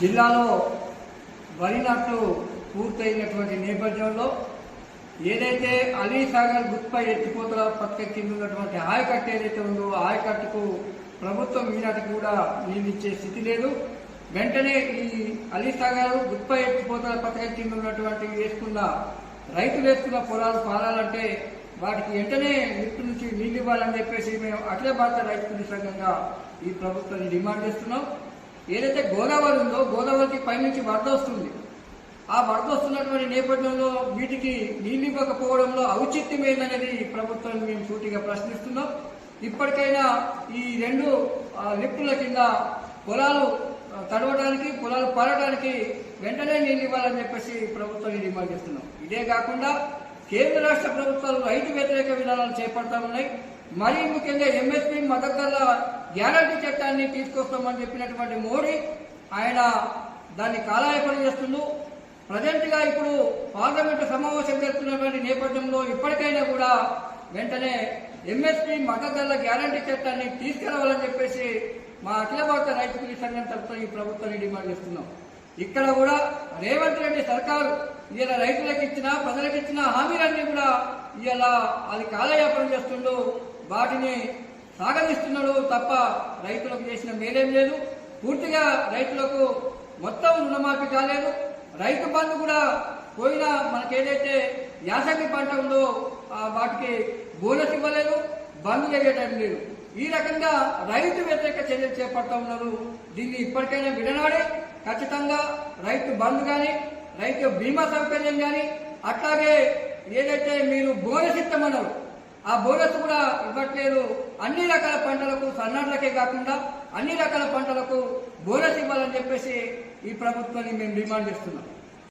జిల్లాలో వరి నాట్లు పూర్తయినటువంటి నేపథ్యంలో ఏదైతే అలీసాగర్ గుర్తుపై గుత్పై ఎత్తిపోతల పక్క కింద ఉన్నటువంటి ఆయకట్టు ఏదైతే ఉందో ఆ ఆయకట్టుకు ప్రభుత్వం ఈనాటి కూడా నియమించే ఇచ్చే స్థితి లేదు. వెంటనే ఈ అలీసాగర్ గుర్తుపై గుత్పై ఎత్తిపోతల పథకం కింద ఉన్నటువంటి వేసుకున్న రైతులు వేసుకున్న పొలాలు పారాలంటే వాటికి వెంటనే నిప్పు నుంచి నీళ్ళు ఇవ్వాలని చెప్పేసి మేము అఖిల భారత రైతు కూలీ సంఘంగా ఈ ప్రభుత్వాన్ని డిమాండ్ చేస్తున్నాం. ఏదైతే గోదావరి ఉందో గోదావరికి పైనుంచి వరద వస్తుంది. ఆ వరద వస్తున్నటువంటి నేపథ్యంలో వీటికి నీళ్ళు ఇవ్వకపోవడంలో ఔచిత్యం ఏందనేది ఈ ప్రభుత్వాన్ని మేము సూటిగా ప్రశ్నిస్తున్నాం. ఇప్పటికైనా ఈ రెండు లిఫ్టుల కింద పొలాలు తడవడానికి పొలాలు పారడానికి వెంటనే నీళ్ళు ఇవ్వాలని చెప్పేసి ప్రభుత్వాన్ని డిమాండ్ చేస్తున్నాం. ఇదే కాకుండా కేంద్ర రాష్ట్ర ప్రభుత్వాలు రైతు వ్యతిరేక విధానాలు చేపడతా ఉన్నాయి. మరీ ముఖ్యంగా ఎంఎస్పీ మద్దతుల గ్యారంటీ చట్టాన్ని తీసుకొస్తామని చెప్పినటువంటి మోడీ ఆయన దాన్ని కాలాయపణ చేస్తుండు. ప్రజెంట్గా ఇప్పుడు పార్లమెంటు సమావేశం జరుపుతున్నటువంటి నేపథ్యంలో ఇప్పటికైనా కూడా వెంటనే ఎంఎస్పీ మద్దతుల గ్యారంటీ చట్టాన్ని తీసుకురావాలని చెప్పేసి మా అఖిల భారత రైతు సంఘం తరఫున ఈ ప్రభుత్వాన్ని డిమాండ్ చేస్తున్నాం. ఇక్కడ కూడా రేవంత్ రెడ్డి సర్కారు ఇలా రైతులకు ఇచ్చిన ప్రజలకు ఇచ్చిన హామీలన్నీ కూడా ఇలా అది కాలయాపన చేస్తుండు. వాటిని సాగనిస్తున్నాడు తప్ప రైతులకు చేసిన మేలేం లేదు. పూర్తిగా రైతులకు మొత్తం రుణమాఫీ కాలేదు. రైతు బంధు కూడా పోయిన మనకేదైతే యాసంగి పంట ఉందో వాటికి బోనస్ ఇవ్వలేదు బంద్ చేయటం లేదు. ఈ రకంగా రైతు వ్యతిరేక చర్యలు చేపడతా ఉన్నారు. దీన్ని ఇప్పటికైనా విడనాడే. ఖచ్చితంగా రైతు బంద్ కానీ రైతు బీమా సౌకర్యం కానీ అట్లాగే ఏదైతే మీరు బోనస్ ఇస్తామన్నారు ఆ బోనస్ కూడా ఇవ్వట్లేదు. అన్ని రకాల పంటలకు సన్నాట్లకే కాకుండా అన్ని రకాల పంటలకు బోనస్ ఇవ్వాలని చెప్పేసి ఈ ప్రభుత్వాన్ని మేము డిమాండ్ చేస్తున్నాం.